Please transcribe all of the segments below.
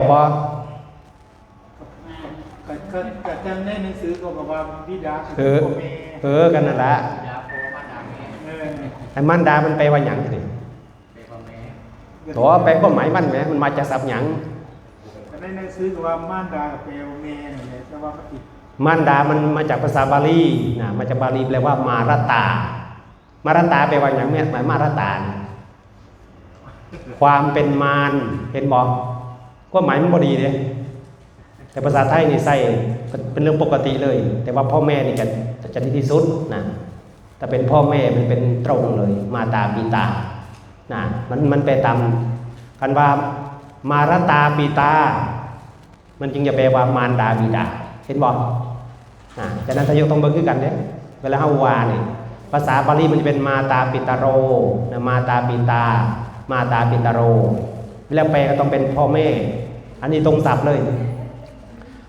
บ่ก็ก็ก็จำในหนังสือก็บอกว่าบิดาเออพ่อแม่เออกันนั่นละยาโพมาดามแม่เออไอ้มันดามันไปลว่าหยังนี่เป็นพ่อแม่ตัวแปลความหมายมันแหมมันมาจากศัพท์หยังแต่ในหนังสือก็ว่ามารดากับแปลว่าแม่นั่นแหละแต่ว่าปฏิมันดามันมาจากภาษาบาลีนะมาจากบาลีแปลว่ามารตา มารตาแปลว่าหยังเนี่ยหมายมารตาน่ะความเป็นมารเห็นบอก ก็หมายมันบ่ดีเด้แต่ภาษาไทยนี่ใส่เป็นเรื่องปกติเลย แต่ว่าพ่อแม่นี่จะจะดีที่สุดนะแต่เป็นพ่อแม่มันเป็นตรงเลย มาตาปีตานะมันมันไปตามกันว่า มารตาปีตา มันจึงจะแปลว่ามารดาบิดา เห็นบอกอ่าฉะนั้นทายกต้องเบิ่งคือกันเนี่ยเวลาเฮาวาเนี่ยภาษาบาลีมันจะเป็นมาตาปิตาโรนะมาตาปิตา มาตาปิตาโรเวลาแปลก็ต้องเป็นพ่อแม่ อันนี้ตรงศัพท์เลย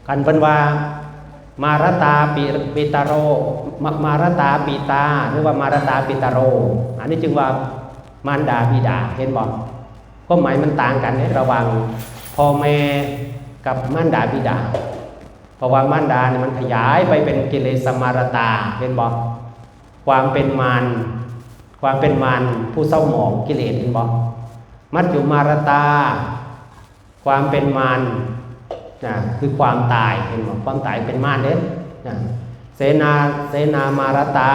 กันเป็นว่า มารตาปิปิตาโรมามารตาปิตาหรือว่ามารตาปิตาโร อันนี้จึงว่ามารดาบิดาเห็นบอกก็หมายมันต่างกันเนี่ยระหว่างพ่อแม่กับมารดาบิดา เพราะว่ามารดาเนี่ยมันขยายไปเป็นกิเลสมารตาเห็นบอกความเป็นมารความเป็นมารผู้เศร้าหมองกิเลสเห็นบอกมัจจุมารตา ความเป็นมารนะคือความตายเห็นบอกความตายเป็นมารเด้นะเสนาเสนามารตา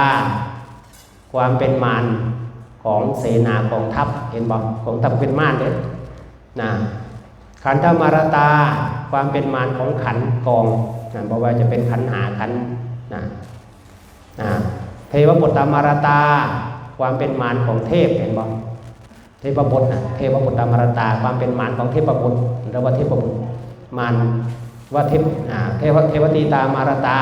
ความเป็นมารของเสนากองทัพเห็นบอกกองทัพเป็นมารเด้นะขันธมารตา ความเป็นมารของขันธ์กองนะเพราะว่าจะเป็นขันธ์หาขันธ์นะนะเทวปุตตมารตา ความเป็นมารของเทพเห็นบอก เทพบุตรนะเทพบุตรอมรตาความเป็นมารของเทพบุตรหรือว่าเทพบุตรมารว่าเทพเทพเทวตีตามารตา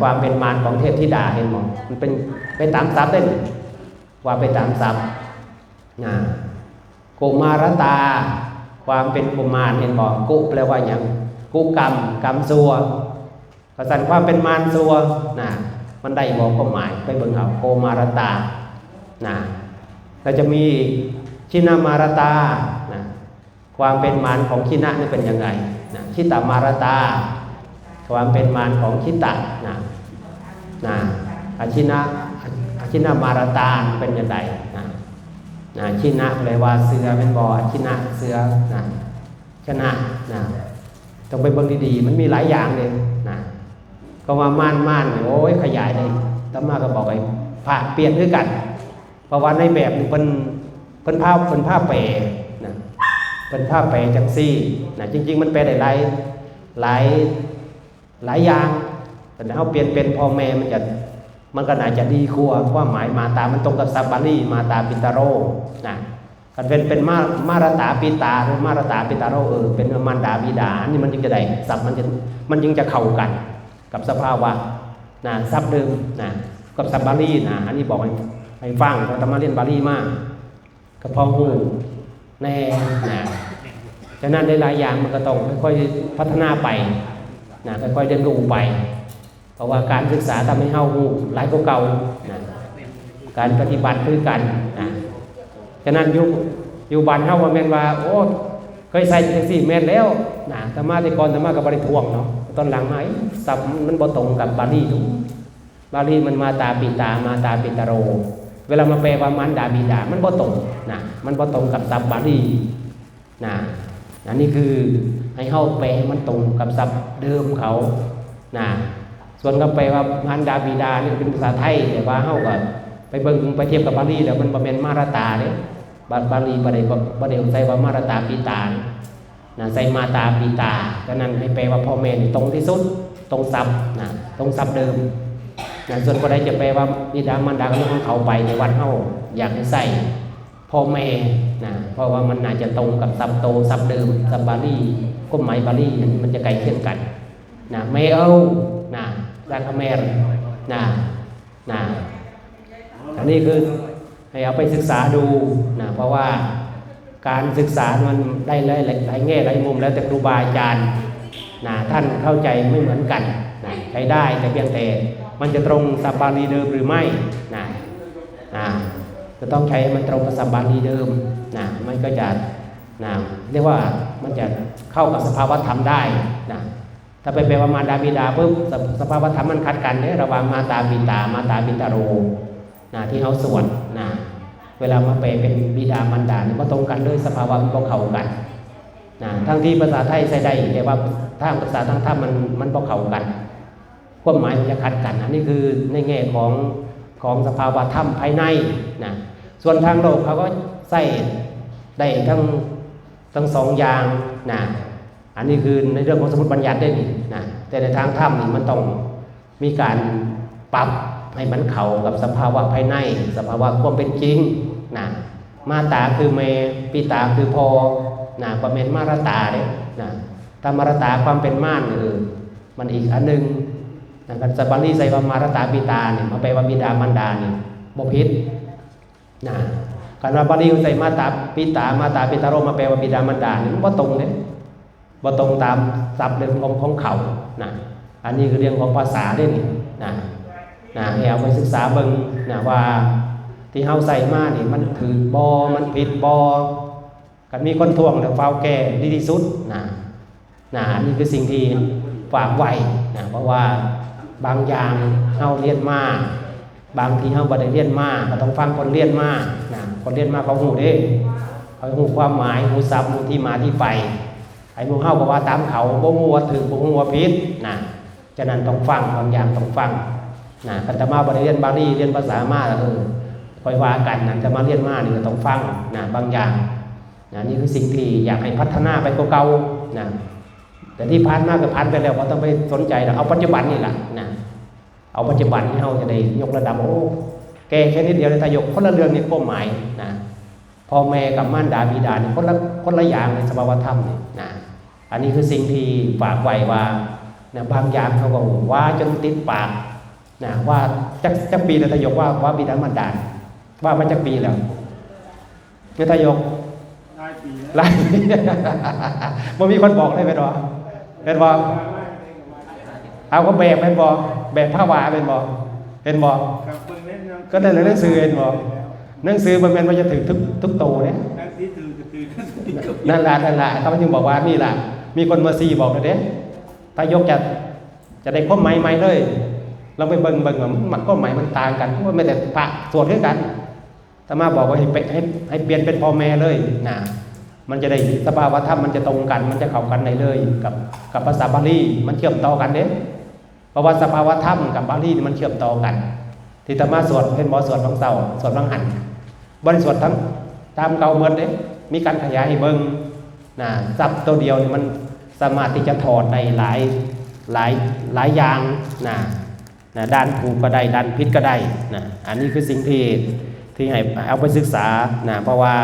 ความเป็นมารของเทพธิดาเห็นมั้มันเป็นไปตามศัพท์ได้ว่าไปตามศัพท์นะกุมารตา ความเป็นกุมารเห็นบอกกุแปลว่าอย่างกุกรรมกรรมซัวภาษาความเป็นมารซัวนะมันได้บอกความหมายไปเบิ่งเอาโกมารตานะ เราจะมีชินามารตานะความเป็นมารของชินะนี่เป็นยังไงนะชิตามารตา ความเป็นมารของชิตะนะนะอาชินะอาชินามารตาเป็นยังไงนะนะชินะแปลว่าเสือเป็นบ่ออาชินะเสือนะชนะนะต้องไปเบิ่งดีๆ มันมีหลายอย่างเลยนะก็ว่าม่านม่านเนี่ยโอ้ยขยายเลยตัมาก็บอกไอ้ผ่าเปลี่ยนด้วยกัน เพราะว่าในแบบนี่เป็นเป็นภาพเป็นภาพแปรนะเป็นภาพแปรจังซี่นะจริง ๆ มันแปลได้หลายหลายหลายอย่างแต่ถ้าเปลี่ยนเป็นพ่อแม่มันจะมันก็น่าจะดีกว่าความหมายมาตามันตรงกับซับบาลีมาตาปิตาโรนะกันเป็นเป็นมามาราตาปิตาหรือมาราตาปิตาโรเออเป็นมารดาบิดานนี้มันจึงจะได้ศัพท์มันจะมันจึงจะเข้ากัน กับสภาวะนะซับเดิมนะกับซับบาลีนะอันนี้บอกให้ ให้ฟังเราทำมาเรียนบาลีมากกระเพาะหูแน่นะฉะนั้นหลายๆอย่างมันก็ต้องค่อยๆพัฒนาไปนะค่อยๆเรียนรู้ไป เพราะว่าการศึกษาทำให้เฮาหูหลายกว่าเก่านะการปฏิบัติคือกันนะฉะนั้นอยู่อยู่บ้านเฮาว่าแม่นว่า โอ้เคยใส่จังซี่แม่นแล้วนะธรรมะแต่ก่อนธรรมะก็บ่ได้ทวงเนาะตอนหลังมาไอ้ศัพท์มันบ่ตรงกับบาลีทุกบาลีมันมาตาปิตามาตาปิตาโร เวลามาแปลว่ามันดาบิดา มันบ่ตรงนะมันบ่ตรงกับศัพท์บาลีนะอันนี้คือให้เฮาแปลให้มันตรงกับศัพท์เดิมเขานะส่วนก็แปลว่ามันดาบิดานี่เป็นภาษาไทยแต่ว่าเฮาก็ไปเบิ่งไปเทียบกับบาลีแล้วมันบ่แม่นมารตาเด้บาบาลีบ่ได้บ่บ่ได้ใส่ว่ามารตาปิตานะใส่มาตาปิตาฉะนั้นให้แปลว่าพ่อแม่นี่ตรงที่สุดตรงศัพท์นะตรงศัพท์เดิม ส่วนคนใดจะแปลว่าบิดามารดาก็เรื่องของเขาไปในวันเฮาอยากให้ใส่พ่อแม่นะเพราะว่ามันน่าจะตรงกับซับโตซับเดิมซับบาลีก็หมายบาลีมันมันจะใกล้เคียงกันนะไม่เอานะรักแมรนะนะอันนี้คือให้เอาไปศึกษาดูนะเพราะว่าการศึกษามันได้หลายหลายแง่หลายมุมแล้วแต่ครูบาอาจารย์นะท่านเข้าใจไม่เหมือนกันนะใช้ได้แต่เพียงแต่ มันจะตรงสับบาลีเดิมหรือไม่นะนะจะต้องใช้มันตรงกับสับบาลีเดิมนะมันก็จะนะเรียกว่ามันจะเข้ากับสภาวะธรรมได้นะถ้าไปแปลว่ามาดาบิดาปุ๊บสสภาวะธรรมมันขัดกันเนี่ยระหว่างมาตาบิตามาตาบิตาโรนะที่เขาสวดนะเวลามาแปลเป็นบิดามารดาเนี่ยมันตรงกันเลยสภาวะมันก็เข้ากันนะทั้งที่ภาษาไทยใช้ได้แต่ว่าถ้าภาษาทางธรรมมันมันก็เข้ากัน ความหมายมันจะขัดกันอันนี้คือในแง่ของของสภาวะธรรมภายในนะส่วนทางโลกเขาก็ใส่ได้ทั้งทั้งสองอย่างนะอันนี้คือในเรื่องของสมมติบัญญัติได้นี่นะแต่ในทางธรรมนี่มันต้องมีการปรับให้มันเข้ากับสภาวะภายใน สภาวะความเป็นจริงนะมาตาคือเมปิตาคือพอนะประเมนมารตาเนี่ยนะถ้ามารตาความเป็นม่านเออมันอีกอันหนึง นะกันสบาลีใส่ว่ามารตาปิตาเนี่ยมาแปลว่าบิดามารดาเนี่ยบ่ผิดนะกันว่าบาลีใส่มาตาปิตามาตาปิตาโรมาแปลว่าบิดามารดาเนี่ยมันบ่ตรงเนี่ยบ่ตรงตามศัพท์เรื่องของของเขานะอันนี้คือเรื่องของภาษาเด้นี่นะนะให้เอาไปศึกษาเบิ่งนะว่าที่เฮาใส่มาเนี่ยมันถือบ่มันผิดบ่กันมีคนทวงแล้วฟาวแก้ดีที่สุดนะนะอันนี้คือสิ่งที่ฝากไว้นะเพราะว่า บางอย่างเฮาเรียนมาบางทีเฮาบ่ได้เรียนมาก็ต้องฟังคนเรียนมานะคนเรียนมาเขาหูเด้เขาหูความหมายหูศัพท์หูที่มาที่ไปไอ้หมู่เฮาก็ว่าตามเขาบ่ฮู้ว่าถูกบ่ฮู้ว่าผิดนะฉะนั้นต้องฟังบางอย่างต้องฟังนะคันจะมาบ่ได้เรียนบาลีเรียนภาษามาเออคอยว่ากันนะจะมาเรียนมานี่ก็ต้องฟังนะบางอย่างนะนี่คือสิ่งที่อยากให้พัฒนาไปกว่าเก่านะแต่ที่ผ่านมาก็ผ่านไปแล้วก็ต้องไปสนใจแล้วเอาปัจจุบันนี่แหละนะ เอาปัจจุบันที่เราจะได้ยกระดับโอ้แกแค่นิดเดียวเลยถ้ายกคนละเรื่องนี่ก็หมายนะพ่อแม่กับม่านดาบิดานี่คนละคนละอย่างในสภาวธรรมนี่นะอันนี้คือสิ่งที่ฝากไว้ว่านะบางอย่างเขาก็ว่าจนติดปากนะว่าจักจักปีแล้วถ้ายกว่าว่าบิดามารดาว่ามาจักปีแล้วไม่ถ้ายกหลายปีแล้วไล่มันมีคนบอกได้ไหมหรอเป็นบอกเอาก็แบบเป็นบอก แบบผ้าวาเป็นบอกเป็นบอกกับเบิ่งเล่นเนาะก็ได้เลยหนังสือเองบอกหนังสือมันเป็นมันจะถือทุกทุกโตเนี่ยนักที่ตื่นก็ตื่นนักที่ก็นั่นแหละนั่นแหละเขาจึงบอกว่านี่แหละมีคนมาซีบอกเลยเด้ถ้ายกจะจะได้ข้อหมายใหม่เลยเราไปเบิ่งเบิ่งว่ามันข้อหมายมันต่างกันเพราะว่าไม่แต่พระสวดด้วยกันแต่มาบอกว่าให้ไปให้ให้เปลี่ยนเป็นพ่อแม่เลยนะมันจะได้สภาวะธรรมมันจะตรงกัน มันจะเข้ากันได้เลย กับกับภาษาบาลีมันเชื่อมต่อกันเด้ เพราะว่าสภาวะธรรมกับบาลีนี่มันเชื่อมต่อกัน ที่ธรรมาสวดเป็นหมอสวดของเสาสวดบางหันบริสวดทั้งตามเก่าเมือนเด้มีการขยายให้เบิ่งนะซับตัวเดียวมันสามารถที่จะถอดได้หลายหลายหลายอย่างนะนะด้านถูกก็ได้ด้านผิดก็ได้นะอันนี้คือสิ่งที่ที่ให้เอาไปศึกษานะเพราะว่า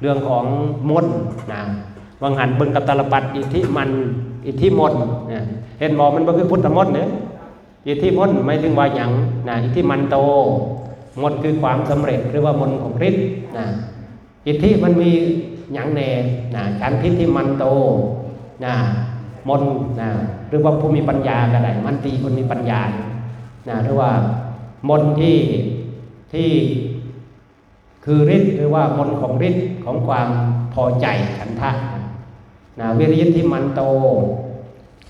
เรื่องของมดนะวังหันเบิ่งกับตาลปัดอิทธิมัน อิทธิมดนะเห็นบอกมันบ่คือพุทธมดเนี่ยอิทธิมดไม่ถึงว่าหยังนะอิทธิมันโตมดคือความสำเร็จหรือว่ามนต์ของฤทธิ์นะอิทธิมันมีหยังแน่นะฉันทิฏฐิมันโตนะมนต์นะหรือว่าผู้มีปัญญาก็ได้มันตีคนมีปัญญานะหรือว่ามนต์ที่ที่คือฤทธิ์หรือว่ามนต์ของฤทธิ์ของความพอใจฉันทะ นะวิริยะที่มันโต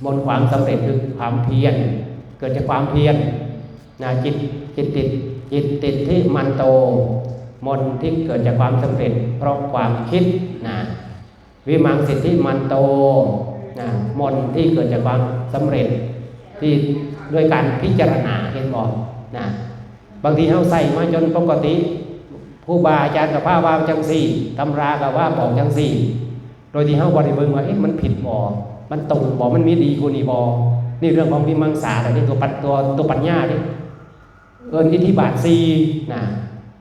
มนความสำเร็จคือความเพียรเกิดจากความเพียรนะจิตจิตติดจิตติดที่มันโต มนที่เกิดจากความสำเร็จ เพราะความคิดนะวิมังสิทธิมันโตนะมนที่เกิดจากความสำเร็จ ที่ด้วยการพิจารณาเห็นบอกนะบางทีเขาใส่มาจนปกติ ผู้บาอาจารย์กับพระว่าจังสี่ตำรากับว่าบอกจังสี่ โดยที่เขาบริเบิงว่าเอ๊ะมันผิดบ่มันตรงบ่มันมีดีกูนี่บ่นี่เรื่องของวิมังสาแต่นี่ตัวปัญตัวตัวปัญญาดิเอินอิทธิบาทสี่นะ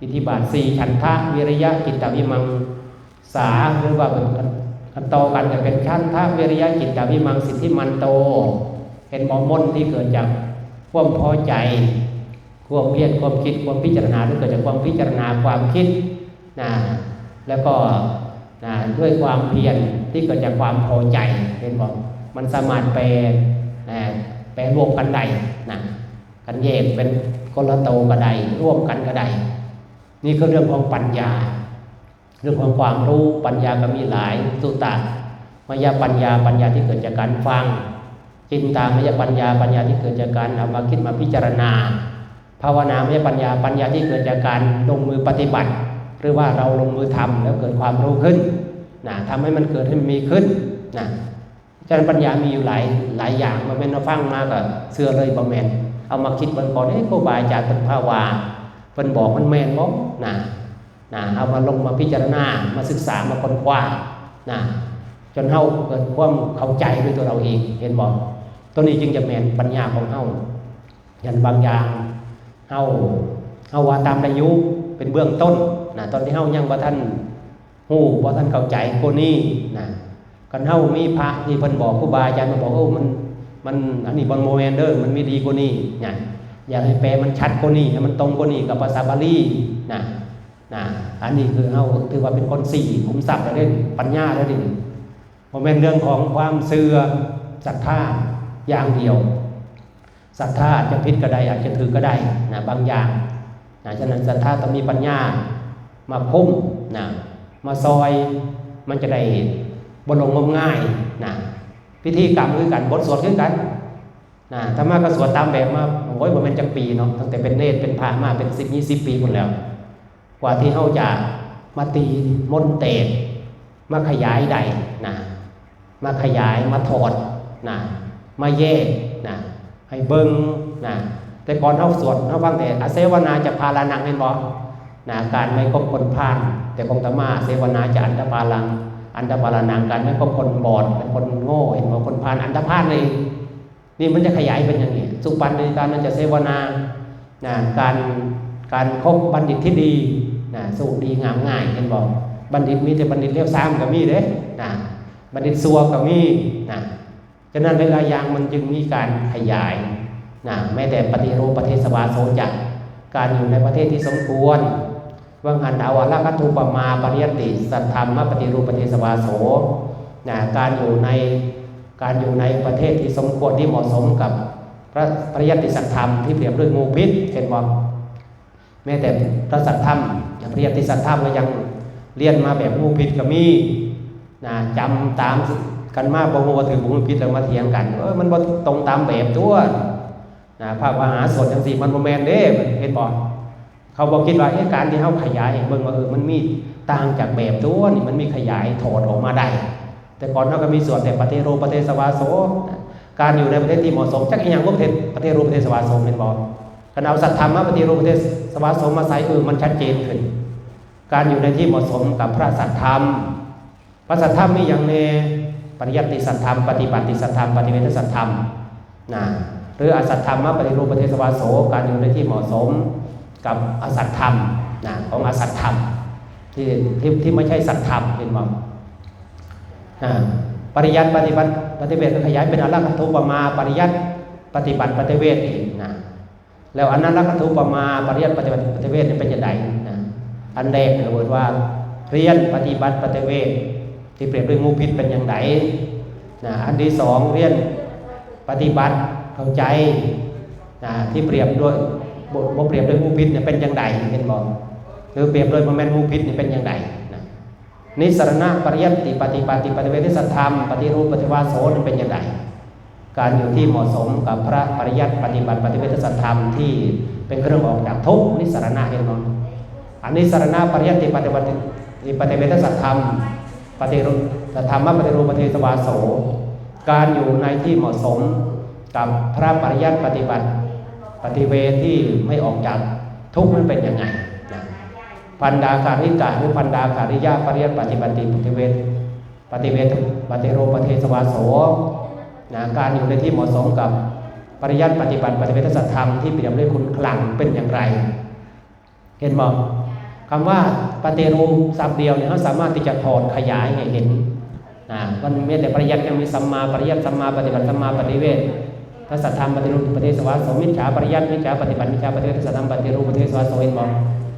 อิทธิบาทสีฉันทะวิริยะจิตตวิมังสาหรือว่าเป็นอันโตกันจะเป็นชั้นทะวิริยะจิตตวิมังสิทธิมันโตเป็นหมอมนที่เกิดจากความพอใจความเพียรความคิดความพิจารณาที่เกิดจากความพิจารณาความคิดนะแล้วก็ นะด้วยความเพียรที่เกิดจากความพอใจเห็นบอกมันสามารถแปลนะแปลรวมกันได้นะกันแยกเป็นคนละโตก็ไดร่วมกันก็ได้นี่คือเรื่องของปัญญา เรื่องของความรู้ปัญญาก็มีหลายสุตตะมายาปัญญาปัญญาที่เกิดจากการฟังจินตามยปัญญาปัญญาที่เกิดจากการเอามาคิดมาพิจารณา ภาวนามยปัญญาปัญญาที่เกิดจากการลงมือปฏิบัติ หรือว่าเราลงมือทำแล้วเกิดความรู้ขึ้นนะทำให้มันเกิดให้มันมีขึ้นนะฉะนั้นปัญญามีอยู่หลายหลายอย่างมาเป็นมาฟังมากกับเสือเลยบะแมนเอามาคิดบิ่งก่อนเอ้ครูบาอาจารย์เป็นภาวาเป็นบอกมันแมนบ่นะนะเอามาลงมาพิจารณามาศึกษามาค้นคว้านะจนเฮาเกิดความเข้าใจด้วยตัวเราเองเห็นบ่ตัวนี้จึงจะแมนปัญญาของเฮายันบางอย่างเฮาเฮาว่าตามอายุเป็นเบื้องต้น นะตอนที่เฮายังบ่ทันฮู้บ่ทันเข้าใจโกนี้นะกันเฮามีพระที่เพิ่นบอกครูบาอาจารย์มาบอกโอ้มันมันอันนี้บ่โมเมนเด้อมันมีดีกว่านี้นะอยากให้แปลมันชัดกว่านี้ให้มันตรงกว่านี้กับภาษาบาลีนะนะอันนี้คือเฮาถือว่าเป็นคนสี่ขุมทรัพย์แล้วเด้ปัญญาแล้วดิบ่แม่นเรื่องของความเชื่อศรัทธาอย่างเดียวศรัทธาอาจจะผิดก็ได้อาจจะถือก็ได้นะบางอย่างนะฉะนั้นศรัทธาต้องมีปัญญา มาคุ้มนะมาซอยมันจะได้บนลงงมง่ายนะพิธีกรรมคือกันบทสวดคือกันนะถ้ามาก็สวดตามแบบมาโอ้ยบ่แม่นจักปีเนาะตั้งแต่เป็นเนตรเป็นพระมาเป็น10 20ปีหมดแล้ว กว่าที่เฮาจะมาตีมนต์เตะมาขยายใดนะมาขยายมาถอดนะมาแยกนะให้เบิ่งนะแต่ก่อนเฮาสวดเฮาฟังแต่อาเสวนาจะพาลานังเห็นบ่ นะการไม่คบคนพาลแต่ของตมาเสวนาจะอันตพาลัง อันตพาลานังการไม่คบคนบอดเป็นคนโง่เห็นบ่คนพาลอันตพาลเลยนี่มันจะขยายเป็นอย่างนี้สุปันในการนั้นจะเสวนานะการการคบบัณฑิตที่ดีนะสุขดีงามง่ายเห็นบ่บัณฑิตมีแต่บัณฑิตเลี้ยวซ้ำก็มีเด้นะบัณฑิตซัวก็มีนะฉะนั้นเวลาอย่างมันจึงมีการขยายนะแม้แต่ปฏิรูปประเทศสวาโสจักการอยู่ในประเทศที่สมควร ว่างานดาวาลคัตุปมาปริยติ สัทธรรมปฏิรูปประเทศสวาโสนะการอยู่ในการอยู่ในประเทศที่สมควรที่เหมาะสมกับพระปริยติสัทธรรมที่เปรียบด้วยงูพิษเห็นบ่แม้แต่พระสัทธรรมอย่างปริยติสัทธรรมก็ยังเรียนมาแบบงูพิษก็มีนะจำตามกันมาบ่ฮู้ว่าถือบุญผิดแล้วมาเถียงกันเออมันบ่ตรงตามแบบตัวนะภาคมหาสดจังซี่มันบ่แมนเด้เห็นบ่ เขาบ่คิดว่าเอ๊ะการที่เฮาขยายเบิ่งว่าเออมันมีต่างจากแบบตัวนี่มันมีขยายถอดออกมาได้ แต่ก่อนเฮาก็มีส่วนแต่ประเทศโรประเทศสวาโสการอยู่ในประเทศที่เหมาะสมจักอีหยังบ่ประเทศประเทศโรประเทศสวาโสแม่นบ่คันเอาสัตธรรมมาปฏิรูปประเทศสวาโสมาใส่เออมันชัดเจนขึ้น การอยู่ในที่เหมาะสมกับพระสัตธรรม พระสัตธรรมมีอย่างแน่ปริยัติสัตธรรมปฏิบัติสัตธรรมปฏิเวทสัตธรรมนะหรืออสัตธรรมมาปฏิรูปประเทศสวาโสการอยู่ในที่เหมาะสม กับอสัตธรรมนะของอสัตธรรมที่ที่ที่ไม่ใช่สัตธรรมเห็นมั้อ่าปริยัติปฏิบัติปฏิเวทขยายเป็นอรักขทุปมาปริยัติปฏิบัติปฏิเวทอีกนะแล้วอนนั้นรักขทุปมาปริยัติปฏิบัติปฏิเวทนี่เป็นยังไงนะอันแรกเนี่ยบอกว่าเรียนปฏิบัติปฏิเวทที่เปรียบด้วยงูพิษเป็นอย่างไรนะอันที่สองเรียนปฏิบัติเข้าใจนะที่เปรียบด้วย บเปรียบด้วยงูพิษเนี่ยเป็นอย่างไรเห็นบอกหรือเปรียบด้วยโมเมนต์งูพิษเนี่ยเป็นอย่างไรนะนิสรณะปริยัติปฏิปฏิปฏิเวทิสัธรรม ปฏิรูปปฏิวาโสนเป็นอย่างไรการอยู่ที่เหมาะสมกับพระปริยัติปฏิบัติปฏิเวทิสัธรรมที่เป็นเครื่องออกจากทุกนิสรณะเห็นบอกอันนิสรณะปริยัติปฏิบัติปฏิเวทิสัธรรม ปฏิรูปธรรมปฏิรูปปฏิสวาโส การอยู่ในที่เหมาะสมกับพระปริยัติปฏิบัติ ปฏิเวทที่ไม่ออกจากทุกข์นั้นเป็นยังไงนะพันดาคาริกะหรือพันดาคาริยาปริยัติปฏิบัติปฏิเวทปฏิเวทปฏิโรปฏิสวาโสนะการอยู่ในที่เหมาะสมกับปริยัติปฏิบัติปฏิเวทสัจธรรมที่เปรียบด้วยคุณขลังเป็นอย่างไร เห็นบอกคำว่าปฏิรูปสับเดียวเนี่ยเขาสามารถที่จะถอดขยายให้เห็นนะมันไม่แต่ปริยัติยังมีสัมมาปริยัติสัมมาปฏิบัติสัมมาปฏิเวท พระสัทธรรมปฏิรูปปฏิสวาสมิจฉาปริยัติมิจฉาปฏิบัติมิจฉาปฏิเวทสัทธรรมปฏิรูปปฏิสวาสเห็นบอก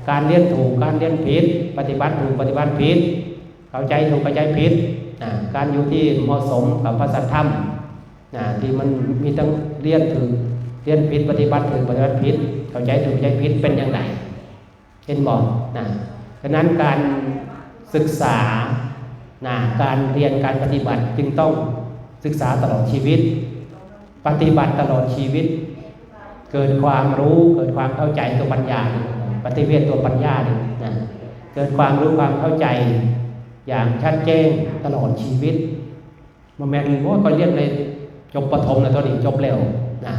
การเรียนถูกการเรียนผิด ปฏิบัติถูกปฏิบัติผิด เข้าใจถูกเข้าใจผิดนะการอยู่ที่เหมาะสมกับพระสัทธรรมนะที่มันมีตั้งเรียนถูกเรียนผิดปฏิบัติถูกปฏิบัติผิด เข้าใจถูกเข้าใจผิดเป็นอย่างไรเห็นบอกนะฉะนั้นการศศึกษานะการเรียนการปฏิบัติจึงต้องศึกษาตลอดชีวิต ปฏิบัติตลอดชีวิต เกิดความรู้เกิดความเข้าใจตัวปัญญาเนี่ยปฏิเวทตัวปัญญาเนี่ยนะเกิดความรู้ความเข้าใจอย่างชัดเจนตลอดชีวิตโมเมนต์ว่าก็เรียนในจบประถมนะตัวนี้จบเร็วนะ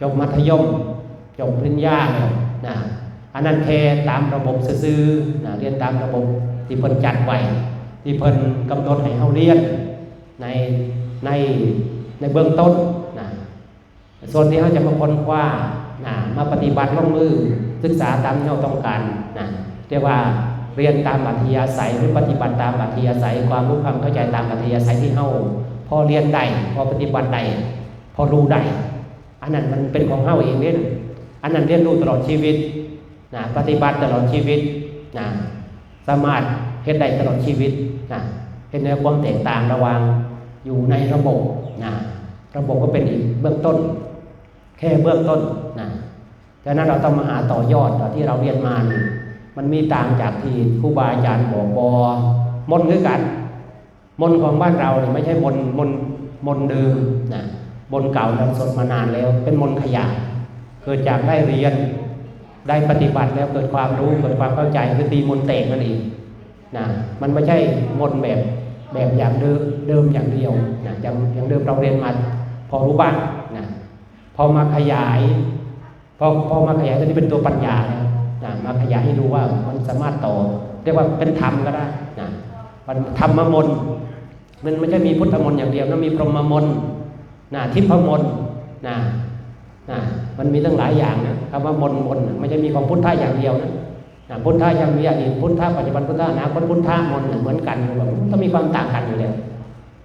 จบมัธยม จบปริญญาแล้วนะอันนั้นแค่ตามระบบซื่อนะเรียนตามระบบที่เพิ่นจัดไว้ที่เพิ่นกำหนดให้เฮาเรียนในในในเบื้องต้น ส่วนที่เขาจะมาค้นคว้านะมาปฏิบัติลงมือศึกษาตามที่เราต้องการนะเรียกว่าเรียนตามอัธยาศัยหรือปฏิบัติตามอัธยาศัย ความรู้ความเข้าใจตามอัธยาศัยที่เขาพอเรียนได้พอปฏิบัติได้พอรู้ได้อันนั้นมันเป็นของเขาเองเนี่ยอันนั้นเรียนรู้ตลอดชีวิตนะปฏิบัติตลอดชีวิตนะสามารถเฮ็ดได้ตลอดชีวิตนะเห็นในความแตกต่างระหว่างอยู่ในระบบนะระบบก็เป็นอีกเบื้องต้น แค่เบื้องต้นนะดังนั้นเราต้องมาหาต่อยอดที่เราเรียนมานี่มันมีต่างจากที่ครูบาอาจารย์บอกบอมนคือกันมนต์ของบ้านเราเนี่ยไม่ใช่มนต์มนต์มนต์เดิมนะมนต์เก่าเราสดมานานแล้ว เป็นมนต์ขยะเกิดจากได้เรียนได้ปฏิบัติแล้วเกิดความรู้เกิดความเข้าใจคือตีมนต์เตกนั่นเองนะมันไม่ใช่มนต์แบบแบบอย่างเดิมเดิมอย่างเดียวนะอย่างอย่างเดิมเราเรียนมาพอรู้บ้างน อมาขยายพอพอมาขยายตัวนี้เป็นตัวปัญญาแล้วนะมาขยายให้ดูว่ามันสามารถต่อเรียกว่าเป็นธรรมก็ได้นะมันธรรมมนต์มันไม่ใช่มีพุทธมนต์อย่างเดียวนะมีพรหมมนต์นะทิพมนต์นะนะมันมีตั้งหลายอย่างนะคำว่ามนต์มนต์น่ะไม่ใช่มีของพุทธะอย่างเดียวนะนะพุทธะยังมีอดีตพุทธะปัจจุบันพุทธะอนาคตพุทธะมนต์เหมือนกันต้องมีความต่างกันอยู่แล้ว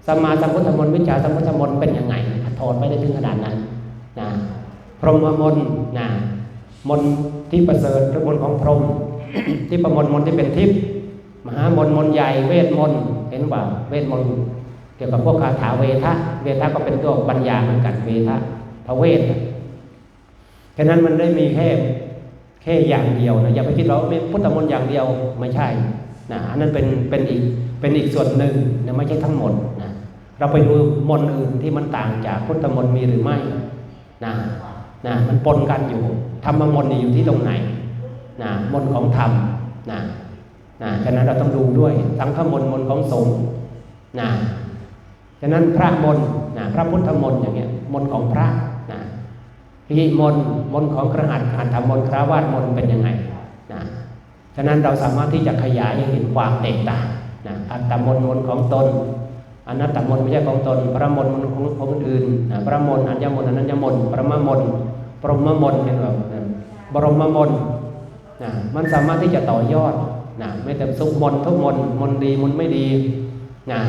สัมมาสัมพุทธมนต์วิจารสัมพุทธมนต์เป็นยังไงถอดไม่ได้ถึงขนาดนั้น นะพรหมมนต์นะมนต์ที่ประเสริฐหรือมนต์ของพรหมที่ประมนต์มนต์ที่เป็นทิพย์มหามนต์มนต์ใหญ่เวทมนต์เห็นว่าเวทมนต์เกี่ยวกับพวกคาถาเวทะเวทะก็เป็นตัวปัญญาเหมือนกันเวทะพระเวทฉะนั้นมันได้มีแค่แค่อย่างเดียวนะอย่าไปคิดว่ามีพุทธมนต์อย่างเดียวไม่ใช่นะอันนั้นเป็นเป็นอีกเป็นอีกส่วนหนึ่งนะไม่ใช่ทั้งหมดนะเราไปดูมนต์อื่นที่มันต่างจากพุทธมนต์มีหรือไม่ นะนะมันปนกันอยู่ธรรมมนต์อยู่ที่ตรงไหนนะมนต์ของธรรมนะนะฉะนั้นเราต้องดูด้วยสังฆมนต์มนต์ของสงฆ์นะฉะนั้นพระมนต์นะพระพุทธมนต์อย่างเงี้ยมนต์ของพระนะพิมนต์มนต์ของครหัสอันธรรมมนต์คราวาสมนต์เป็นยังไงนะฉะนั้นเราสามารถที่จะขยายให้เห็นความแตกต่างนะอัตตมนต์มนต์ของตน อนัตตมนไม่ใช่ของตนประมนต์ของของคนอื่นนะมนต์อัญญมนต์อนัญญมนต์ปรมมนต์ปรมมนต์เป็นแบบบรมมนต์นะมันสามารถที่จะต่อยอดนะไม่แต่สุขมนทุกมนต์มนต์ดีมนต์ไม่ดีนะ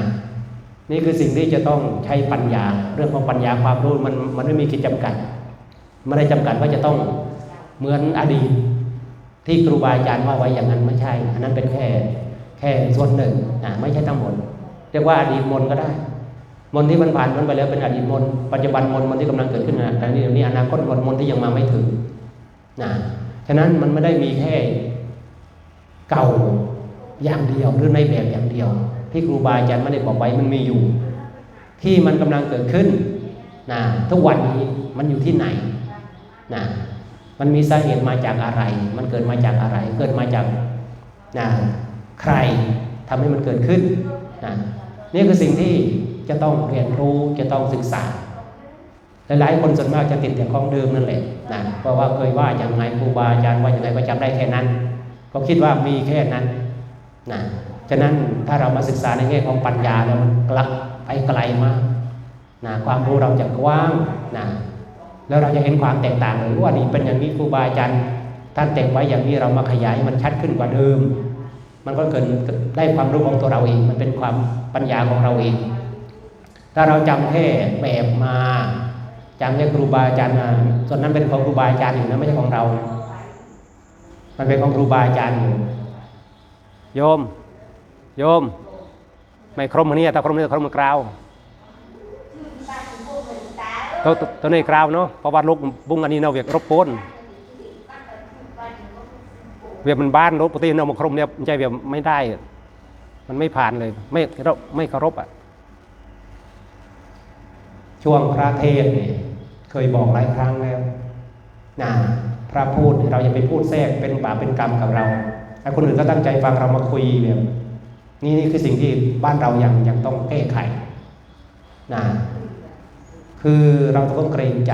นี่คือสิ่งที่จะต้องใช้ปัญญา เรื่องของปัญญาความรู้มันมันไม่มีขีดจำกัดไม่ได้จำกัดว่าจะต้องเหมือนอดีต ที่ครูบาอาจารย์ว่าไว้อย่างนั้นไม่ใช่ อันนั้นเป็นแค่แค่ส่วนหนึ่งนะไม่ใช่ทั้งหมด รียกว่าอดีตมนก็ได้ มนที่มันผ่านพ้นไปแล้วเป็นอดีตมนปัจจุบันมนมนที่กำลังเกิดขึ้นนะแต่นี่นี้อนาคตมนมนที่ยังมาไม่ถึงนะฉะนั้นมันไม่ได้มีแค่เก่าอย่างเดียวหรือในแบบอย่างเดียว ที่ครูบาอาจารย์ไม่ได้บอกไว้มันมีอยู่ ที่มันกำลังเกิดขึ้นนะทุกวันนี้มันอยู่ที่ไหนนะมันมีสาเหตุมาจากอะไร มันเกิดมาจากอะไร เกิดมาจากนะใครทำให้มันเกิดขึ้นนะ นี่คือสิ่งที่จะต้องเรียนรู้จะต้องศึกษา หลายๆคนส่วนมากจะติดแต่ของเดิมนั่นแหละนะเพราะว่าเคยว่าอย่างไงครูบาอาจารย์ว่าอย่างไรก็จำได้แค่นั้นก็คิดว่ามีแค่นั้นนะฉะนั้นถ้าเรามาศึกษาในแง่ของปัญญาแล้วมันกลับไปไกลมากนะความรู้เราจะกว้างนะแล้วเราจะเห็นความแตกต่างเลยว่านี่เป็นอย่างนี้ครูบาอาจารย์ท่านแต่งไว้อย่างนี้เรามาขยายมันชัดขึ้นกว่าเดิม มันก็เกิดได้ความรู้ของตัวเราเอง มันเป็นความปัญญาของเราเอง ถ้าเราจำแค่แบบมาจำแค่ครูบาอาจารย์มาส่วนนั้นเป็นของครูบาอาจารย์อยู่นะไม่ใช่ของเรา มันเป็นของครูบาอาจารย์อยู่โยม โยม ไม่ครมอันนี้แต่ครมนี่ครมกราวตัวตัวตัวนี้กราวเนาะเพราะว่าลูกบุ้งอันนี้เนาะเวียกรบปน เวียมันบ้านรถปกติเนามาครมเนี่ยไม่ใช่เวียกไม่ได้มันไม่ผ่านเลยไม่เราไม่เคารพอะช่วงพระเทศน์เนี่ยเคยบอกหลายครั้งแล้วนะพระพูดเราอย่าไปพูดแทรกเป็นบาปเป็นกรรมกับเราถ้คนอื่นก็ตั้งใจฟังเรามาคุยแบบนี่นี่คือสิ่งที่บ้านเรายังยังต้องแก้ไขนะคือเราต้องเกรงใจ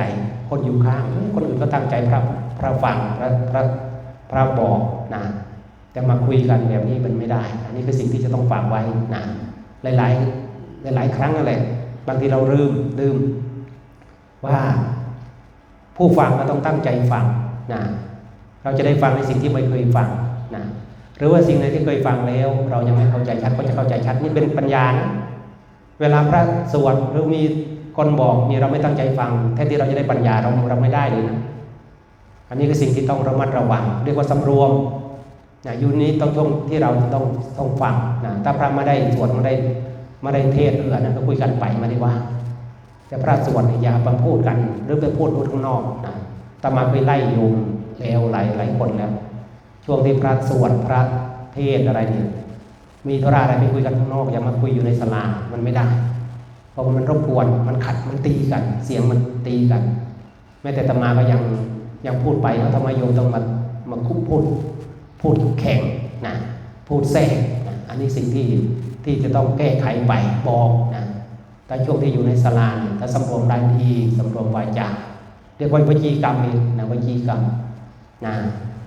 คนอยู่ข้าง คนอื่นก็ตั้งใจพระพระฟังพระพระพระบอกนะแต่มาคุยกันแบบนี้มันไม่ได้ อันนี้คือสิ่งที่จะต้องฝากไว้นะหลาย ๆ หลาย ๆ ครั้งนั่นแหละบางทีเราลืมลืม ว่าผู้ฟังก็ต้องตั้งใจฟังนะเราจะได้ฟังในสิ่งที่ไม่เคยฟังนะหรือว่าสิ่งไหนที่เคยฟังแล้ว เรายังไม่เข้าใจชัดก็จะเข้าใจชัดนี่เป็นปัญญานะเวลาพระสวดหรือมีคนบอกนี่เราไม่ตั้งใจฟังแทนที่เราจะได้ปัญญาเราเราไม่ได้เลยนะ อันนี้คือสิ่งที่ต้องระมัดระวัง เรียกว่าสำรวมนะอยู่นี้ต้องช่วงที่เราต้องต้องฟังนะถ้าพระไม่ได้สวดไม่ได้ไม่ได้เทศเออนั้นก็คุยกันไปไม่ได้ว่า แต่พระสวดเนี่ยอย่าไปพูดกัน หรือไปพูดพูดข้างนอกนะตมาไปไล่โยมแล้วหลายหลายคนแล้ว ช่วงที่พระสวดพระเทศอะไรนี่มีธุระอะไรไปคุยกันข้างนอกอย่ามาคุยอยู่ในศาลามันไม่ได้ เพราะมันรบกวนมันขัดมันตีกัน เสียงมันตีกัน แม้แต่ตมาก็ยัง ยังพูดไปแล้วทำไมโยมต้องมามาคุพูดพูดแข่งนะพูดแทรกนะอันนี้สิ่งที่ที่จะต้องแก้ไขไปบอกนะถ้าช่วงที่อยู่ในศาลาเนี่ยถ้าสำรวมได้ดีสำรวมวาจาเรียกว่าวจีกรรมเองนะวจีกรรมนะ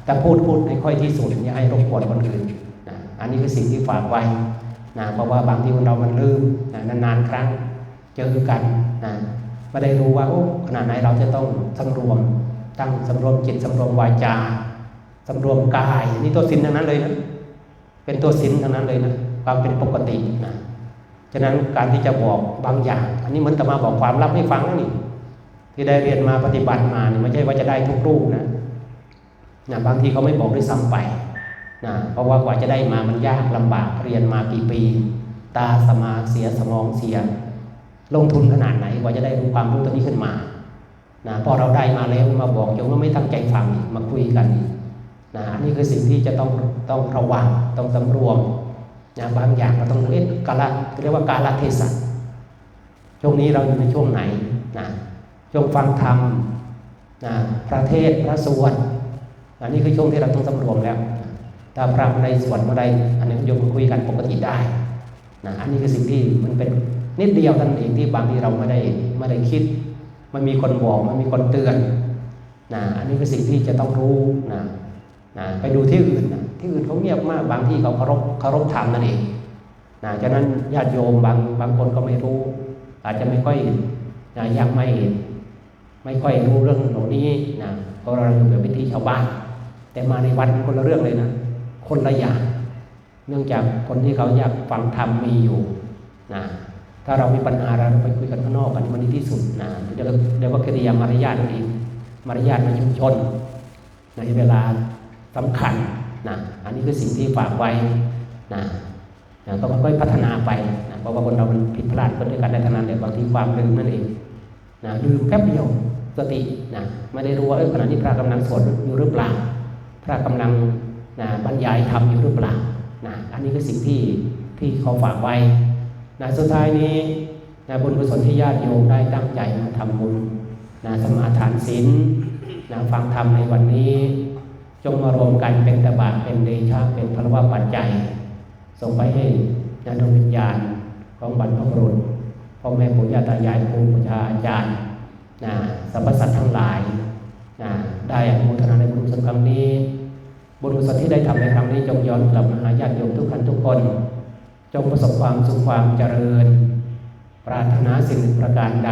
แต่พูดพูดให้ค่อยที่สุดอย่าให้รบกวนคนอื่นนะอันนี้คือสิ่งที่ฝากไว้นะเพราะว่าบางทีคนเรามันลืมนะนานๆครั้งเจอกันนะไม่ได้รู้ว่าโอ้ขนาดไหนเราจะต้องสำรวม ตั้งสำรวมจิตสำรวมวาจาสำรวมกายนี่ตัวสินทั้งนั้นเลยนะเป็นตัวสินทั้งนั้นเลยนะความเป็นปกตินะฉะนั้นการที่จะบอกบางอย่าง อันนี้เหมือนกับมาบอกความลับให้ฟังนี่ที่ได้เรียนมาปฏิบัติมาเนี่ยไม่ใช่ว่าจะได้ทุกรูปนะนะบางทีเขาไม่บอกด้วยซ้ำไปนะเพราะว่ากว่าจะได้มามันยากลำบากเรียนมากี่ปี ตาสมาเสียสมองเสีย ลงทุนขนาดไหนกว่าจะได้รู้ความรู้ตัวนี้ขึ้นมา นะพอเราได้มาแล้วมาบอกโยมว่าไม่ตั้งใจฟังอีกมาคุยกันอีกนะอันนี้คือสิ่งที่จะต้องต้องระวังต้องสำรวมนะบางอย่างเราต้องเอ๊ะกาลเรียกว่ากาลเทศะช่วงนี้เราอยู่ในช่วงไหนนะช่วงฟังธรรมนะพระเทศพระสวดอันนี้คือช่วงที่เราต้องสำรวมแล้วถ้าพระไม่ได้สวดเมื่อใดอันนี้โยมคุยกันปกติได้นะอันนี้คือสิ่งที่มันเป็นนิดเดียวท่านั้นเองที่บางทีเราไม่ได้ไม่ได้คิด มันมีคนบอกมันมีคนเตือนนะอันนี้คือสิ่งที่จะต้องรู้นะนะไปดูที่อื่นนะที่อื่นเขาเงียบมาก บางที่เขาเคารพเคารพธรรมนั่นเองนะฉะนั้นญาติโยมบางบางคนก็ไม่รู้ อาจจะไม่ค่อยนะยังไม่ไม่ค่อยรู้เรื่องเหล่านี้นะเพราะเราอยู่แบบวิถีชาวบ้าน แต่มาในวัดคนละเรื่องเลยนะคนละอย่าง เนื่องจากคนที่เขาอยากฟังธรรมมีอยู่นะ ถ้าเรามีปัญหาเราไปคุยกันข้างนอกกันมันดีที่สุดนะเดี๋ยวเดี๋ยวว่ากิริยามารยาทนั่นเองมารยาทในชุมชนในเวลาสำคัญนะอันนี้คือสิ่งที่ฝากไว้นะนะก็ค่อยพัฒนาไปนะเพราะว่าคนเรามันผิดพลาดกันด้วยกันได้ทั้งนั้นเลยบางทีความลืมนั่นเองนะลืมแป๊บเดียวสตินะไม่ได้รู้ว่าเออขณะนี้พระกำลังสวดอยู่หรือเปล่า พระกำลังนะบรรยายธรรมอยู่หรือเปล่านะอันนี้คือสิ่งที่ที่เขาฝากไว้ นะสุดท้ายนี้นะบุญกุศลที่ญาติโยมได้ตั้งใจมาทำบุญนะสมาทานศีลนะฟังธรรมในวันนี้ จงมารวมกันเป็นตบะเป็นเดชะเป็นพลวะปัจจัย ส่งไปให้ญาดวงวิญญาณของบรรพบุรุษพ่อแม่ปู่ย่าตายายครูบูชาอาจารย์นะสรรพสัตว์ทั้งหลายนะได้อนุโมทนาในบุญกุศลครั้งนี้ บุญกุศลที่ได้ทำในครั้งนี้จงย้อนกลับมาหาญาติโยมทุกท่านทุกคน จงประสบความสุขความเจริญ ปรารถนาสิ่งหนึ่งประการใด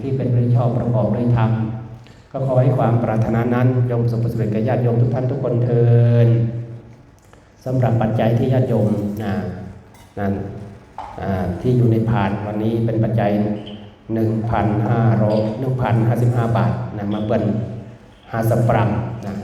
ที่เป็นไปด้วยชอบประกอบด้วยธรรมก็ขอให้ความปรารถนานั้นจงประสบผลสำเร็จแก่ญาติโยมทุกท่านทุกคนเทินสำหรับปัจจัยที่ญาติโยมนะนั้นที่อยู่ในพานวันนี้เป็นปัจจัย 1,500 1,055 บาทนะมาเปิ้นหาสปรัมนะ